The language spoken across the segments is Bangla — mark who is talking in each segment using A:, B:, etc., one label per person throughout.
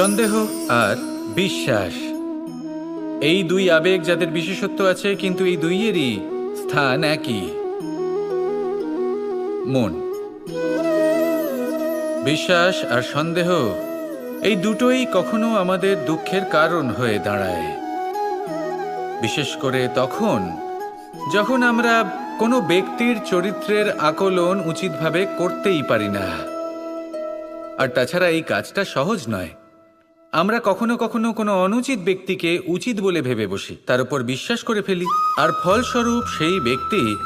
A: সন্দেহ আর বিশ্বাস। এই দুই আবেগ যাদের বিশেষত্ব আছে, কিন্তু এই দুইয়েরই স্থান একই। মন। বিশ্বাস আর সন্দেহ, এই দুটোই কখনো আমাদের দুঃখের কারণ হয়ে দাঁড়ায়। বিশেষ করে তখন, যখন আমরা কোনো ব্যক্তির চরিত্রের আকলন উচিতভাবে করতেই পারি না। আর তাছাড়া এই কাজটা সহজ নয়। আমরা কখনো কখনো কোনো অনুচিত ব্যক্তিকে উচিত বলে ভেবে বসি। তার উপর বিশ্বাস করে ফেলি। আর ফলস্বরূপ সেই ব্যক্তি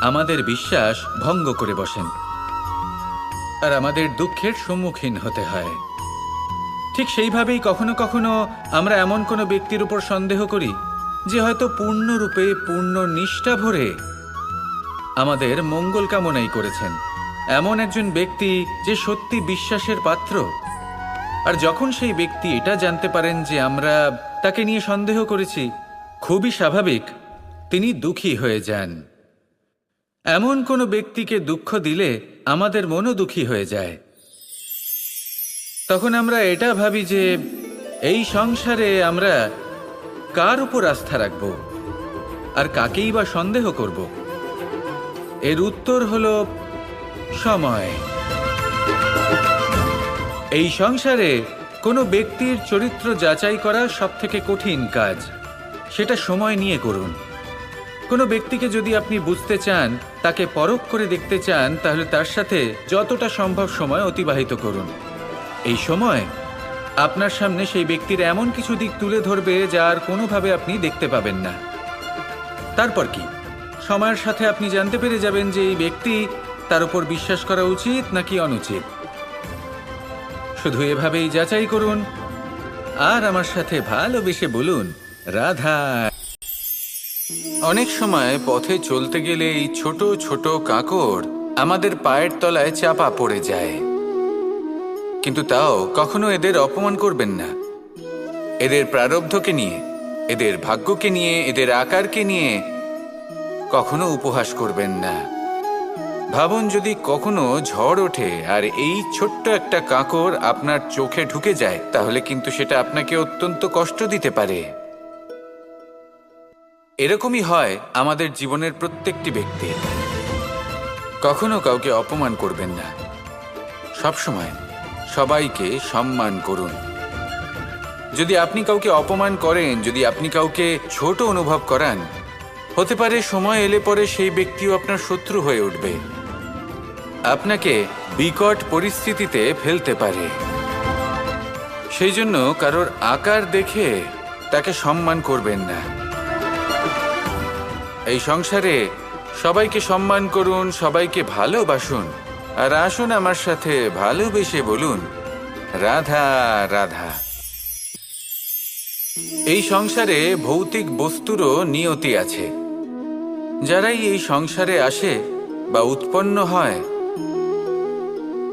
A: আমাদের বিশ্বাস ভঙ্গ করে বসেন। আর আমাদের দুঃখের সম্মুখীন হতে হয়। ঠিক সেইভাবেই কখনো কখনো আমরা এমন কোনো ব্যক্তির উপর সন্দেহ করি, যে হয়তো পূর্ণরূপে পূর্ণ নিষ্ঠা ভরে আমাদের মঙ্গল কামনাই করেছেন। এমন একজন ব্যক্তি যে সত্যি বিশ্বাসের পাত্র। আর যখন সেই ব্যক্তি এটা জানতে পারেন যে আমরা তাকে নিয়ে সন্দেহ করেছি, খুবই স্বাভাবিক, তিনি দুঃখী হয়ে যান। এমন কোনো ব্যক্তিকে দুঃখ দিলে আমাদের মনও দুঃখী হয়ে যায়। তখন আমরা এটা ভাবি যে এই সংসারে আমরা কার উপর আস্থা রাখব? আর কাকেই বা সন্দেহ করব? এর উত্তর হল সময়। এই সংসারে কোনো ব্যক্তির চরিত্র যাচাই করা সবথেকে কঠিন কাজ। সেটা সময় নিয়ে করুন। কোনো ব্যক্তিকে যদি আপনি বুঝতে চান, তাকে পরখ করে দেখতে চান, তাহলে তার সাথে যতটা সম্ভব সময় অতিবাহিত করুন। এই সময় আপনার সামনে সেই ব্যক্তির এমন কিছু দিক তুলে ধরবে যার কোনোভাবে আপনি দেখতে পাবেন না। তারপর কি? সময়ের সাথে আপনি জানতে পেরে যাবেন যে এই ব্যক্তি তার উপর বিশ্বাস করা উচিত নাকি অনুচিত। শুধু এভাবেই যাচাই করুন। আর আমার সাথে ভালোবেসে বলুন, রাধা। অনেক সময় পথে চলতে গেলে এই ছোট ছোট কাকড় আমাদের পায়ের তলায় চাপা পড়ে যায়। কিন্তু তাও কখনো এদের অপমান করবেন না। এদের প্রারব্ধকে নিয়ে, এদের ভাগ্যকে নিয়ে, এদের আকারকে নিয়ে কখনো উপহাস করবেন না। ভাবুন যদি কখনো ঝড় ওঠে আর এই ছোট্ট একটা কাকর আপনার চোখে ঢুকে যায়, তাহলে কিন্তু সেটা আপনাকে অত্যন্ত কষ্ট দিতে পারে। এরকমই হয় আমাদের জীবনের প্রত্যেকটি ব্যক্তি। কখনো কাউকে অপমান করবেন না। সবসময় সবাইকে সম্মান করুন। যদি আপনি কাউকে অপমান করেন, যদি আপনি কাউকে ছোট অনুভব করান, হতে পারে সময় এলে পরে সেই ব্যক্তিও আপনার শত্রু হয়ে উঠবে। আপনাকে বিকট পরিস্থিতিতে ফেলতে পারে। সেই জন্য কারোর আকার দেখে তাকে সম্মান করবেন না। এই সংসারে সবাইকে সম্মান করুন, সবাইকে ভালোবাসুন। আর আসুন আমার সাথে ভালোবেসে বলুন, রাধা রাধা। এই সংসারে ভৌতিক বস্তুরও নিয়তি আছে। যারাই এই সংসারে আসে বা উৎপন্ন হয়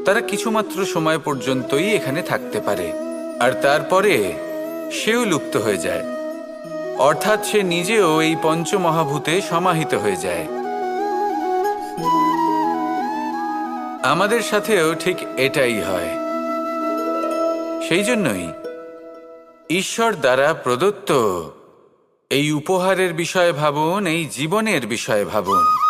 A: তারা কিছুমাত্র সময় পর্যন্তই এখানে থাকতে পারে। আর তারপরে সেও লুপ্ত হয়ে যায়। অর্থাৎ সে নিজেও এই পঞ্চমহাভূতে সমাহিত হয়ে যায়। আমাদের সাথেও ঠিক এটাই হয়। সেই জন্যই ঈশ্বর দ্বারা প্রদত্ত এই উপহারের বিষয়ে ভাবুন, এই জীবনের বিষয়ে ভাবুন।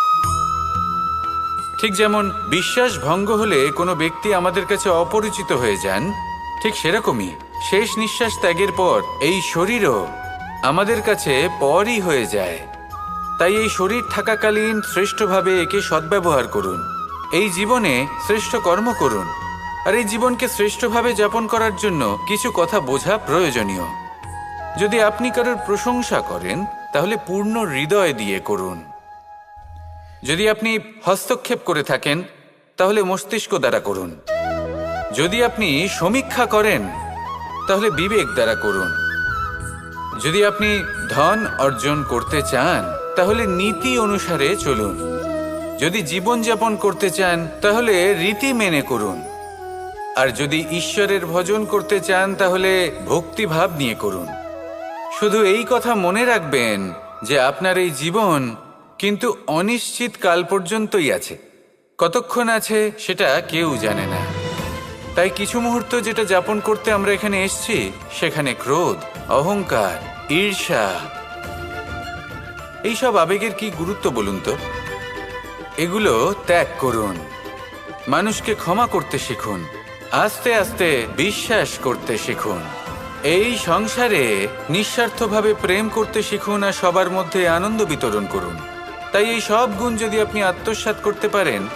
A: ঠিক যেমন বিশ্বাস ভঙ্গ হলে কোনো ব্যক্তি আমাদের কাছে অপরিচিত হয়ে যান, ঠিক সেরকমই শেষ নিঃশ্বাস ত্যাগের পর এই শরীরও আমাদের কাছে পরই হয়ে যায়। তাই এই শরীর থাকাকালীন শ্রেষ্ঠভাবে একে সদ্ব্যবহার করুন, এই জীবনে শ্রেষ্ঠ কর্ম করুন, আর এই জীবনকে শ্রেষ্ঠভাবে যাপন করার জন্য কিছু কথা বোঝা প্রয়োজনীয়। যদি আপনি কারোর প্রশংসা করেন, তাহলে পূর্ণ হৃদয় দিয়ে করুন। যদি আপনি হস্তক্ষেপ করে থাকেন, তাহলে মস্তিষ্ক দ্বারা করুন। যদি আপনি সমীক্ষা করেন, তাহলে বিবেক দ্বারা করুন। যদি আপনি ধন অর্জন করতে চান, তাহলে নীতি অনুসারে চলুন। যদি জীবনযাপন করতে চান, তাহলে রীতি মেনে করুন। আর যদি ঈশ্বরের ভজন করতে চান, তাহলে ভক্তিভাব নিয়ে করুন। শুধু এই কথা মনে রাখবেন যে আপনার এই জীবন কিন্তু অনিশ্চিত কাল পর্যন্তই আছে। কতক্ষণ আছে সেটা কেউ জানে না। তাই কিছু মুহূর্ত যেটা যাপন করতে আমরা এখানে এসেছি, সেখানে ক্রোধ, অহংকার, ঈর্ষা। এইসব আবেগের কি গুরুত্ব বলুন তো? এগুলো ত্যাগ করুন। মানুষকে ক্ষমা করতে শিখুন। আস্তে আস্তে বিশ্বাস করতে শিখুন। এই সংসারে নিঃস্বার্থভাবে প্রেম করতে শিখুন আর সবার মধ্যে আনন্দ বিতরণ করুন। তাই এই সব গুণ যদি আপনি আত্মসাৎ করতে পারেন,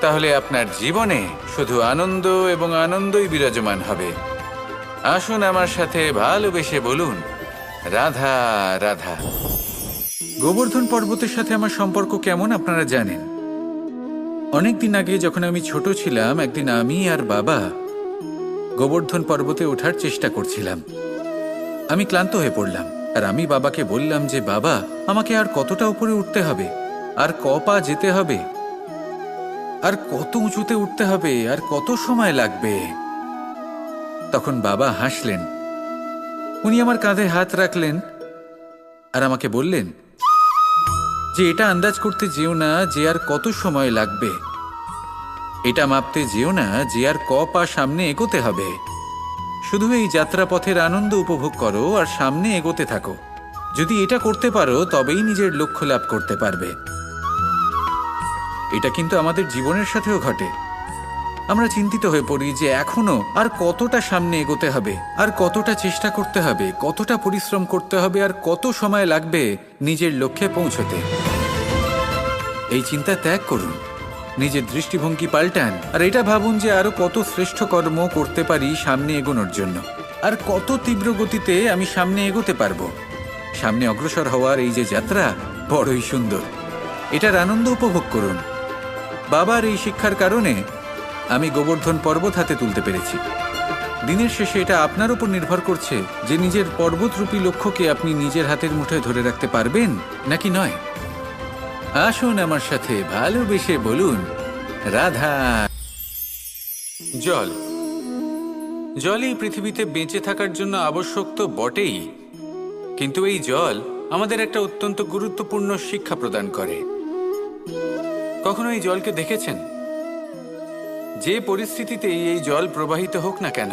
A: তাহলে আপনার জীবনে শুধু আনন্দ এবং আনন্দই বিরাজমান হবে। আসুন আমার সাথে ভালোবেসে বলুন, রাধা রাধা। গোবর্ধন পর্বতের সাথে আমার সম্পর্ক কেমন আপনারা জানেন? অনেক দিন আগে যখন আমি ছোট ছিলাম, একদিন আমি আর বাবা গোবর্ধন পর্বতে ওঠার চেষ্টা করছিলাম। আমি ক্লান্ত হয়ে পড়লাম। আর আমি বাবাকে বললাম যে, বাবা, আমাকে আর কতটা উপরে উঠতে হবে? আর ক পা যেতে হবে? আর কত উঁচুতে উঠতে হবে? আর কত সময় লাগবে? তখন বাবা হাসলেন। উনি আমার কাঁধে হাত রাখলেন আর আমাকে বললেন, যে, এটা আন্দাজ করতে যেও না যে, আর কত সময় লাগবে। এটা মাপতে যেও না যে, আর ক পা সামনে এগোতে হবে। শুধু এই যাত্রাপথের আনন্দ উপভোগ করো আর সামনে এগোতে থাকো। যদি এটা করতে পারো, তবেই নিজের লক্ষ্য লাভ করতে পারবে। এটা কিন্তু আমাদের জীবনের সাথেও ঘটে। আমরা চিন্তিত হয়ে পড়ি যে এখনও আর কতটা সামনে এগোতে হবে, আর কতটা চেষ্টা করতে হবে, কতটা পরিশ্রম করতে হবে, আর কত সময় লাগবে নিজের লক্ষ্যে পৌঁছতে। এই চিন্তা ত্যাগ করুন। নিজের দৃষ্টিভঙ্গি পাল্টান। আর এটা ভাবুন যে আরও কত শ্রেষ্ঠ কর্ম করতে পারি সামনে এগোনোর জন্য। আর কত তীব্র গতিতে আমি সামনে এগোতে পারব। সামনে অগ্রসর হওয়ার এই যে যাত্রা, বড়ই সুন্দর। এটার আনন্দ উপভোগ করুন। বাবার এই শিক্ষার কারণে আমি গোবর্ধন পর্বত হাতে তুলতে পেরেছি। দিনের শেষে এটা আপনার উপর নির্ভর করছে যে নিজের পর্বতরূপী লক্ষ্যকে আপনি নিজের হাতের মুঠোয় ধরে রাখতে পারবেন নাকি নয়। আসুন আমার সাথে ভালোবেসে বলুন, রাধা। জল। জলই পৃথিবীতে বেঁচে থাকার জন্য আবশ্যক তো বটেই। কিন্তু এই জল আমাদের একটা অত্যন্ত গুরুত্বপূর্ণ শিক্ষা প্রদান করে। কখনো এই জলকে দেখেছেন? যে পরিস্থিতিতে এই জল প্রবাহিত হোক না কেন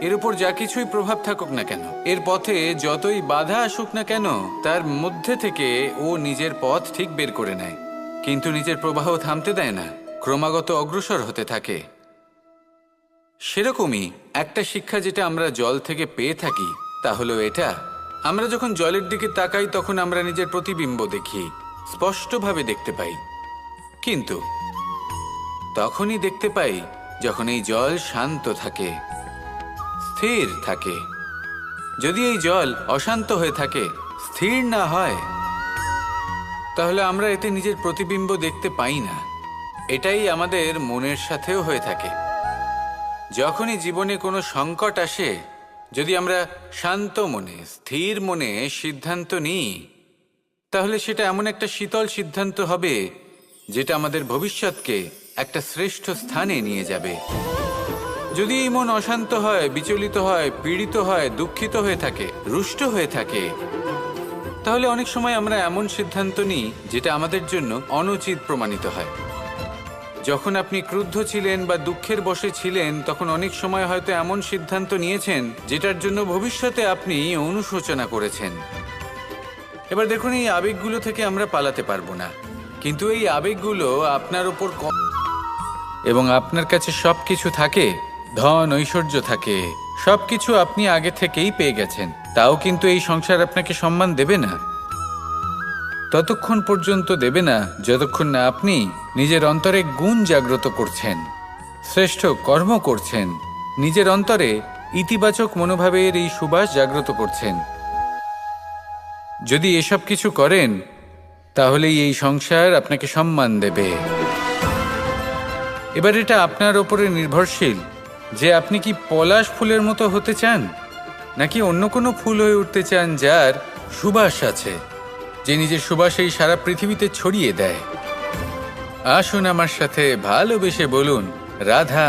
A: এর উপর যা কিছুই প্রভাব থাকুক না কেন, এর পথে যতই বাধা আসুক না কেন, তার মধ্যে থেকে ও নিজের পথ ঠিক বের করে নেয়। কিন্তু নিজের প্রবাহ থামতে দেয় না, ক্রমাগত অগ্রসর হতে থাকে। সেরকমই একটা শিক্ষা যেটা আমরা জল থেকে পেয়ে থাকি, তা হলো এটা। আমরা যখন জলের দিকে তাকাই, তখন আমরা নিজের প্রতিবিম্ব দেখি, স্পষ্টভাবে দেখতে পাই। কিন্তু তখনই দেখতে পাই যখন এই জল শান্ত থাকে। স্থির থাকে। যদি এই জল অশান্ত হয়ে থাকে, স্থির না হয়, তাহলে আমরা এতে নিজের প্রতিবিম্ব দেখতে পাই না। এটাই আমাদের মনের সাথেও হয়ে থাকে। যখনই জীবনে কোনো সংকট আসে, যদি আমরা শান্ত মনে, স্থির মনে সিদ্ধান্ত নিই, তাহলে সেটা এমন একটা শীতল সিদ্ধান্ত হবে, যেটা আমাদের ভবিষ্যৎকে একটা শ্রেষ্ঠ স্থানে নিয়ে যাবে। যদি এই মন অশান্ত হয়, বিচলিত হয়, পীড়িত হয়, দুঃখিত হয়ে থাকে, রুষ্ট হয়ে থাকে, তাহলে অনেক সময় আমরা এমন সিদ্ধান্ত নিই যেটা আমাদের জন্য অনুচিত প্রমাণিত হয়। যখন আপনি ক্রুদ্ধ ছিলেন বা দুঃখের বশে ছিলেন, তখন অনেক সময় হয়তো এমন সিদ্ধান্ত নিয়েছেন যেটার জন্য ভবিষ্যতে আপনি অনুশোচনা করেছেন। এবার দেখুন, এই আবেগগুলো থেকে আমরা পালাতে পারব না। কিন্তু এই আবেগগুলো আপনার ওপর এবং আপনার কাছে সব কিছু থাকে ধন, ঐশ্বর্য থাকে। সবকিছু আপনি আগে থেকেই পেয়ে গেছেন। তাও কিন্তু এই সংসার আপনাকে সম্মান দেবে না। ততক্ষণ পর্যন্ত দেবে না, যতক্ষণ না আপনি নিজের অন্তরে গুণ জাগ্রত করছেন, শ্রেষ্ঠ কর্ম করছেন, নিজের অন্তরে ইতিবাচক মনোভাবের এই সুবাস জাগ্রত করছেন। যদি এসব কিছু করেন, তাহলেই এই সংসার আপনাকে সম্মান দেবে। এবার এটা আপনার ওপরে নির্ভরশীল। যে আপনি কি পলাশ ফুলের মতো হতে চান? নাকি অন্য কোনো ফুল হয়ে উঠতে চান যার সুবাস আছে, যে নিজের সুবাস এই সারা পৃথিবীতে ছড়িয়ে দেয়? আসুন আমার সাথে ভালোবেসে বলুন, রাধা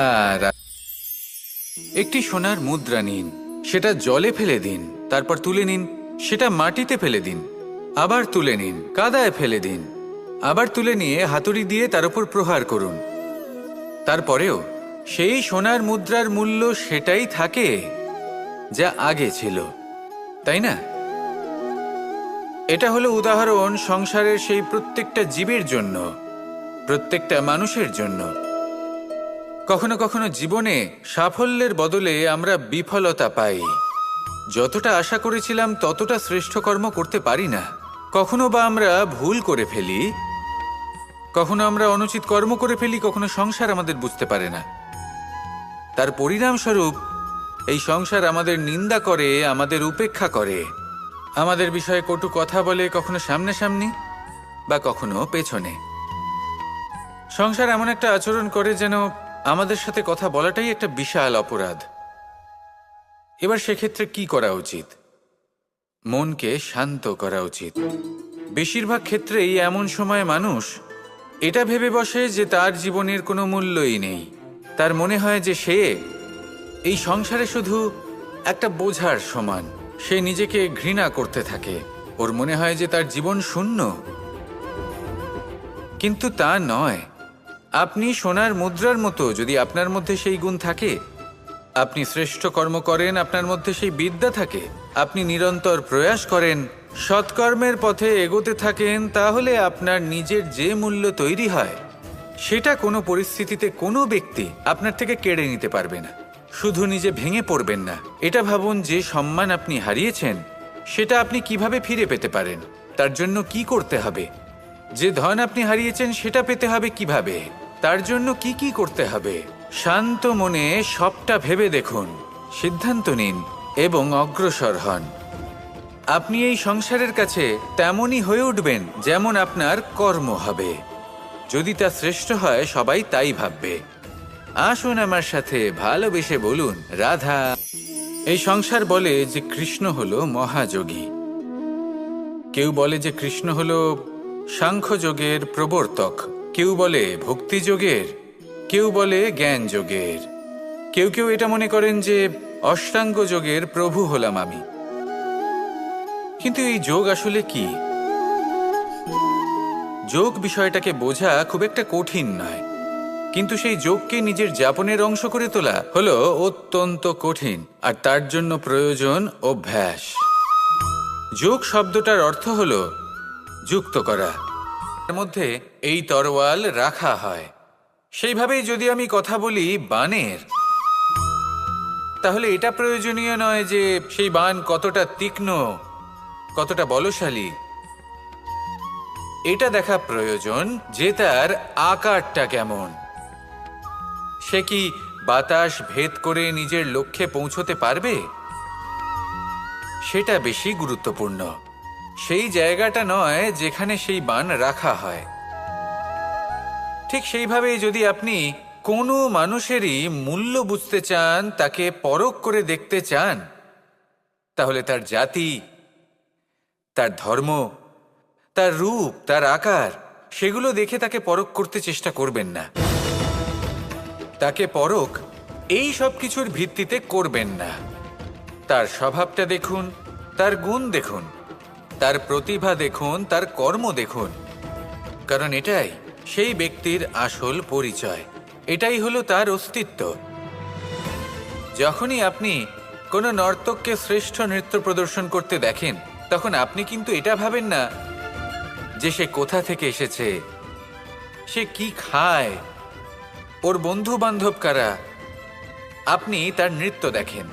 A: একটি সোনার মুদ্রা নিন, সেটা জলে ফেলে দিন, তারপর তুলে নিন, সেটা মাটিতে ফেলে দিন, আবার তুলে নিন, কাদায় ফেলে দিন, আবার তুলে নিয়ে হাতুড়ি দিয়ে তার উপর প্রহার করুন। তারপরেও সেই সোনার মুদ্রার মূল্য সেটাই থাকে যা আগে ছিল, তাই না? এটা হলো উদাহরণ সংসারের সেই প্রত্যেকটা জীবের জন্য, প্রত্যেকটা মানুষের জন্য। কখনো কখনো জীবনে সাফল্যের বদলে আমরা বিফলতা পাই। যতটা আশা করেছিলাম ততটা শ্রেষ্ঠ কর্ম করতে পারি না। কখনো বা আমরা ভুল করে ফেলি, কখনো আমরা অনুচিত কর্ম করে ফেলি, কখনো সংসার আমাদের বুঝতে পারে না। তার পরিণামস্বরূপ, এই সংসার আমাদের নিন্দা করে, আমাদের উপেক্ষা করে। আমাদের বিষয়ে কটু কথা বলে কখনো সামনাসামনি বা কখনো পেছনে। সংসার এমন একটা আচরণ করে যেন আমাদের সাথে কথা বলাটাই একটা বিশাল অপরাধ। এবার সেক্ষেত্রে কি করা উচিত? মনকে শান্ত করা উচিত। বেশিরভাগ ক্ষেত্রেই এমন সময় মানুষ এটা ভেবে বসে যে তার জীবনের কোনো মূল্যই নেই। তার মনে হয় যে সে এই সংসারে শুধু একটা বোঝার সমান। সে নিজেকে ঘৃণা করতে থাকে। ওর মনে হয় যে তার জীবন শূন্য। কিন্তু তা নয়। আপনি সোনার মুদ্রার মতো যদি আপনার মধ্যে সেই গুণ থাকে, আপনি শ্রেষ্ঠ কর্ম করেন, আপনার মধ্যে সেই বিদ্যা থাকে, আপনি নিরন্তর প্রয়াস করেন, সৎকর্মের পথে এগোতে থাকেন, তাহলে আপনার নিজের যে মূল্য তৈরি হয় সেটা কোনো পরিস্থিতিতে কোনো ব্যক্তি আপনার থেকে কেড়ে নিতে পারবে না। শুধু নিজে ভেঙে পড়বেন না। এটা ভাবুন যে সম্মান আপনি হারিয়েছেন, সেটা আপনি কীভাবে ফিরে পেতে পারেন? তার জন্য কি করতে হবে? যে ধন আপনি হারিয়েছেন, সেটা পেতে হবে কীভাবে? তার জন্য কি কি করতে হবে? শান্ত মনে সবটা ভেবে দেখুন। সিদ্ধান্ত নিন এবং অগ্রসর হন। আপনি এই সংসারের কাছে তেমনই হয়ে উঠবেন যেমন আপনার কর্ম হবে। যদি তা শ্রেষ্ঠ হয়, সবাই তাই ভাববে। আসুন আমার সাথে ভালোবেসে বলুন, রাধা। এই সংসার বলে যে কৃষ্ণ হলো মহাযোগী। কেউ বলে যে কৃষ্ণ হল সাংখ্যযোগের প্রবর্তক। কেউ বলে ভক্তিযোগের। কেউ বলে জ্ঞান যোগের কেউ কেউ এটা মনে করেন যে অষ্টাঙ্গ যোগের প্রভু হলাম আমি। কিন্তু এই যোগ আসলে কি? যোগ বিষয়টাকে বোঝা খুব একটা কঠিন নয়। কিন্তু সেই যোগকে নিজের যাপনের অংশ করে তোলা হলো অত্যন্ত কঠিন আর তার জন্য প্রয়োজন অভ্যাস। যোগ শব্দটার অর্থ হল যুক্ত করা। তার মধ্যে এই তরোয়াল রাখা হয়। সেইভাবেই যদি আমি কথা বলি বানের, তাহলে এটা প্রয়োজনীয় নয় যে সেই বান কতটা তীক্ষ্ণ, কতটা বলশালী এটা দেখা প্রয়োজন যে তার আকারটা কেমন। সে কি বাতাস ভেদ করে নিজের লক্ষ্যে পৌঁছতে পারবে? সেটা বেশি গুরুত্বপূর্ণ। সেই জায়গাটা নয় যেখানে সেই বান রাখা হয়। ঠিক সেইভাবে যদি আপনি কোনো মানুষেরই মূল্য বুঝতে চান, তাকে পরখ করে দেখতে চান, তাহলে তার জাতি, তার ধর্ম তার রূপ, তার আকার, সেগুলো দেখে তাকে পরখ করতে চেষ্টা করবেন না। তাকে পরখ এই সব কিছুর ভিত্তিতে করবেন না। তার স্বভাবটা দেখুন, তার গুণ দেখুন, তার প্রতিভা দেখুন, তার কর্ম দেখুন। কারণ এটাই সেই ব্যক্তির আসল পরিচয়। এটাই হলো তার অস্তিত্ব। যখনই আপনি কোনো নর্তককে শ্রেষ্ঠ নৃত্য প্রদর্শন করতে দেখেন, তখন আপনি কিন্তু এটা ভাবেন না যে সে কোথা থেকে এসেছে, সে কি খায়, ওর বন্ধু বান্ধব কারা, আপনি তার নৃত্য দেখেন,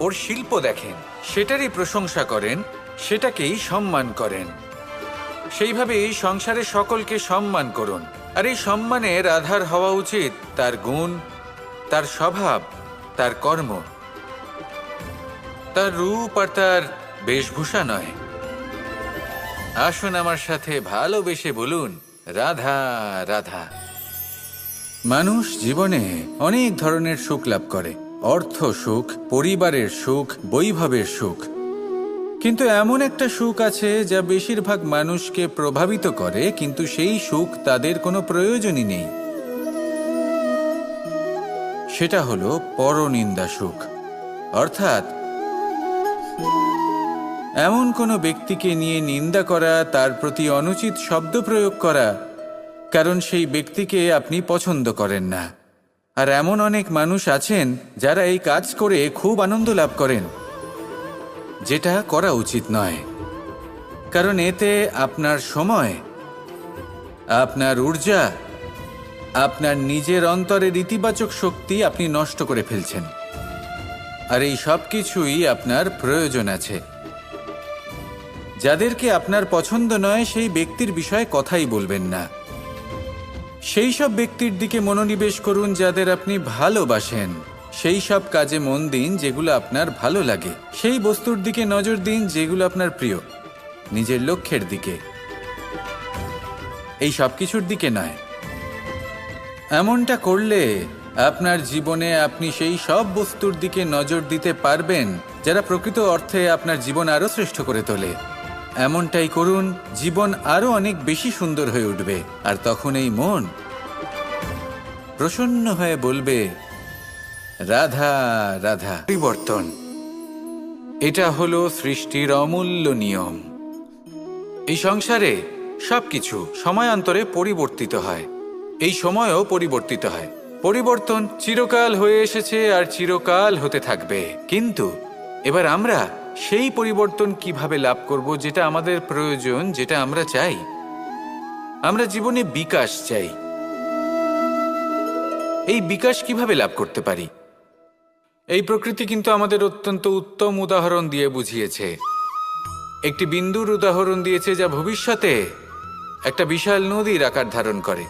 A: ওর শিল্প দেখেন, সেটারই প্রশংসা করেন, সেটাকেই সম্মান করেন। সেইভাবে এই সংসারে সকলকে সম্মান করুন, আর এই সম্মানের আধার হওয়া উচিত তার গুণ, তার স্বভাব, তার কর্ম। তার রূপ আর তার বেশভূষা নয়। আসুন আমার সাথে ভালোবেসে বলুন, রাধা রাধা। মানুষ জীবনে অনেক ধরনের সুখ লাভ করে। অর্থ সুখ, পরিবারের সুখ, বৈভবের সুখ। কিন্তু এমন একটা সুখ আছে যা বেশিরভাগ মানুষকে প্রভাবিত করে, কিন্তু সেই সুখ তাদের কোনো প্রয়োজনই নেই। সেটা হলো পরনিন্দা সুখ। অর্থাৎ এমন কোনো ব্যক্তিকে নিয়ে নিন্দা করা, তার প্রতি অনুচিত শব্দ প্রয়োগ করা, কারণ সেই ব্যক্তিকে আপনি পছন্দ করেন না। আর এমন অনেক মানুষ আছেন যারা এই কাজ করে খুব আনন্দ লাভ করেন। যেটা করা উচিত নয়। কারণ এতে আপনার সময়, আপনার ঊর্জা, আপনার নিজের অন্তরের ইতিবাচক শক্তি আপনি নষ্ট করে ফেলছেন। আর এই সব কিছুই আপনার প্রয়োজন আছে। যাদেরকে আপনার পছন্দ নয়, সেই ব্যক্তির বিষয়ে কথাই বলবেন না। সেই সব ব্যক্তির দিকে মনোনিবেশ করুন যাদের আপনি ভালোবাসেন। সেই সব কাজে মন দিন যেগুলো আপনার ভালো লাগে। সেই বস্তুর দিকে নজর দিন যেগুলো আপনার প্রিয়। নিজের লক্ষ্যের দিকে। এই সব কিছুর দিকে নয়। এমনটা করলে আপনার জীবনে আপনি সেই সব বস্তুর দিকে নজর দিতে পারবেন, যারা প্রকৃত অর্থে আপনার জীবন আরও শ্রেষ্ঠ করে তোলে। এমনটাই করুন জীবন আরও অনেক বেশি সুন্দর হয়ে উঠবে। আর তখন এই মন প্রসন্ন হয়ে বলবে রাধা রাধা। পরিবর্তন। এটা হলো সৃষ্টির অমূল্য নিয়ম। এই সংসারে সবকিছু সময়ান্তরে পরিবর্তিত হয়। এই সময়ও পরিবর্তিত হয়। পরিবর্তন চিরকাল হয়ে এসেছে আর চিরকাল হতে থাকবে। কিন্তু এবার আমরা সেই পরিবর্তন কীভাবে লাভ করব যেটা আমাদের প্রয়োজন, যেটা আমরা চাই? আমরা জীবনে বিকাশ চাই। এই বিকাশ কীভাবে লাভ করতে পারি? এই প্রকৃতি কিন্তু আমাদের অত্যন্ত উত্তম উদাহরণ দিয়ে বুঝিয়েছে। একটি বিন্দুর উদাহরণ দিয়েছে যা ভবিষ্যতে একটা বিশাল নদীর আকার ধারণ করে।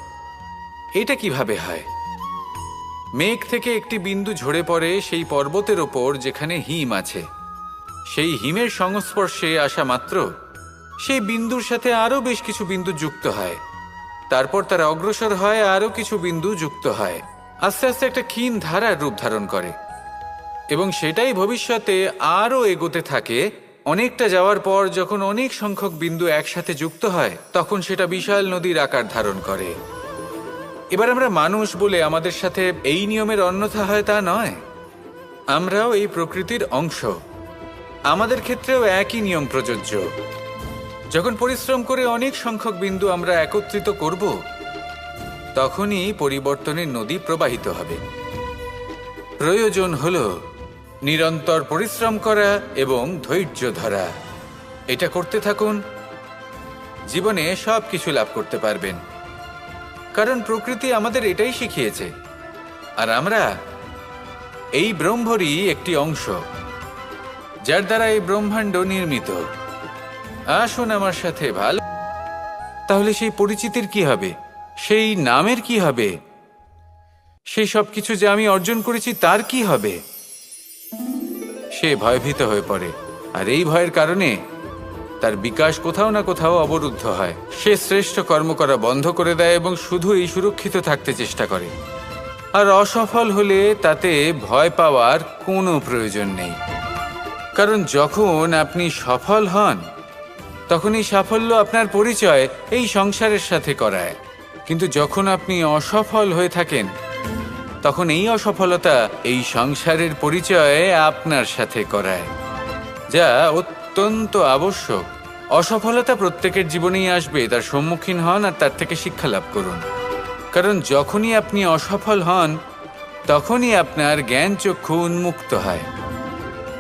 A: এটা কীভাবে হয়? মেঘ থেকে একটি বিন্দু ঝরে পড়ে সেই পর্বতের ওপর যেখানে হিম আছে। সেই হিমের সংস্পর্শে আসা মাত্র, সেই বিন্দুর সাথে আরও বেশ কিছু বিন্দু যুক্ত হয়। তারপর তারা অগ্রসর হয়, আরও কিছু বিন্দু যুক্ত হয়। আস্তে আস্তে একটা ক্ষীণ ধারার রূপ ধারণ করে। এবং সেটাই ভবিষ্যতে আরও এগোতে থাকে। অনেকটা যাওয়ার পর যখন অনেক সংখ্যক বিন্দু একসাথে যুক্ত হয়, তখন সেটা বিশাল নদীর আকার ধারণ করে। এবার আমরা মানুষ বলে আমাদের সাথে এই নিয়মের অন্যথা হয় তা নয়। আমরাও এই প্রকৃতির অংশ। আমাদের ক্ষেত্রেও একই নিয়ম প্রযোজ্য। যখন পরিশ্রম করে অনেক সংখ্যক বিন্দু আমরা একত্রিত করব, তখনই পরিবর্তনের নদী প্রবাহিত হবে। প্রয়োজন হল নিরন্তর পরিশ্রম করা এবং ধৈর্য ধরা। এটা করতে থাকুন। জীবনে সব কিছু লাভ করতে পারবেন। কারণ প্রকৃতি আমাদের এটাই শিখিয়েছে। আর আমরা এই ব্রহ্মরই একটি অংশ। যার দ্বারা এই ব্রহ্মাণ্ড নির্মিত। আসুন আমার সাথে, ভালো। তাহলে সেই পরিচিতির কি হবে? সেই নামের কি হবে? সেই সব কিছু যে আমি অর্জন করেছি, তার কি হবে? সে ভয়ভীত হয়ে পড়ে। আর এই ভয়ের কারণে তার বিকাশ কোথাও না কোথাও অবরুদ্ধ হয়। সে শ্রেষ্ঠ কর্ম করা বন্ধ করে দেয় এবং শুধুই সুরক্ষিত থাকতে চেষ্টা করে। আর অসফল হলে তাতে ভয় পাওয়ার কোনো প্রয়োজন নেই। কারণ যখন আপনি সফল হন, তখনই সাফল্য আপনার পরিচয় এই সংসারের সাথে করায়। কিন্তু যখন আপনি অসফল হয়ে থাকেন, তখন এই অসফলতা এই সংসারের পরিচয় আপনার সাথে করায়, যা অত্যন্ত আবশ্যক। অসফলতা প্রত্যেকের জীবনেই আসবে, তার সম্মুখীন হন আর তার থেকে শিক্ষা লাভ করুন। কারণ যখনই আপনি অসফল হন, তখনই আপনার জ্ঞান চক্ষু উন্মুক্ত হয়।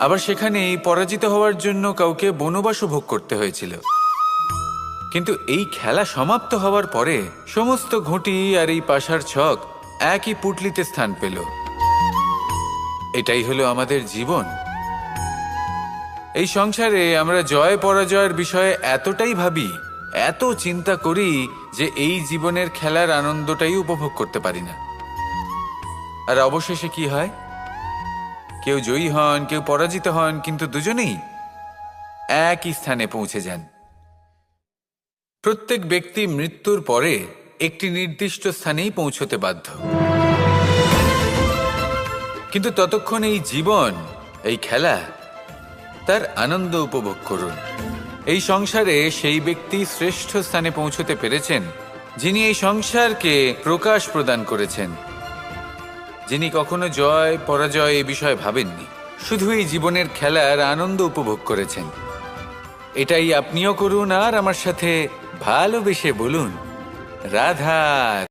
A: আবার সেখানে পরাজিত হওয়ার জন্য কাউকে বনবাসও ভোগ করতে হয়েছিল। কিন্তু এই খেলা সমাপ্ত হওয়ার পরে সমস্ত ঘুঁটি আর এই পাশার ছক একই পুটলিতে স্থান পেল। এটাই হলো আমাদের জীবন। এই সংসারে আমরা জয় পরাজয়ের বিষয়ে এতটাই ভাবি, এত চিন্তা করি যে এই জীবনের খেলার আনন্দটাই উপভোগ করতে পারি না। আর অবশেষে কি হয়? কেউ জয়ী হন, কেউ পরাজিত হন, কিন্তু দুজনেই একই স্থানে পৌঁছে যান। প্রত্যেক ব্যক্তি মৃত্যুর পরে একটি নির্দিষ্ট স্থানেই পৌঁছতে বাধ্য। কিন্তু ততক্ষণ এই জীবন, এই খেলা, তার আনন্দ উপভোগ করুন। এই সংসারে সেই ব্যক্তি শ্রেষ্ঠ স্থানে পৌঁছতে পেরেছেন, যিনি এই সংসারকে প্রকাশ প্রদান করেছেন। যিনি কখনো জয়, পরাজয় এ বিষয়ে ভাবেননি। শুধু এই জীবনের খেলার আনন্দ উপভোগ করেছেন। এটাই আপনিও করুন আর আমার সাথে ভালোবেসে বলুন, রাধা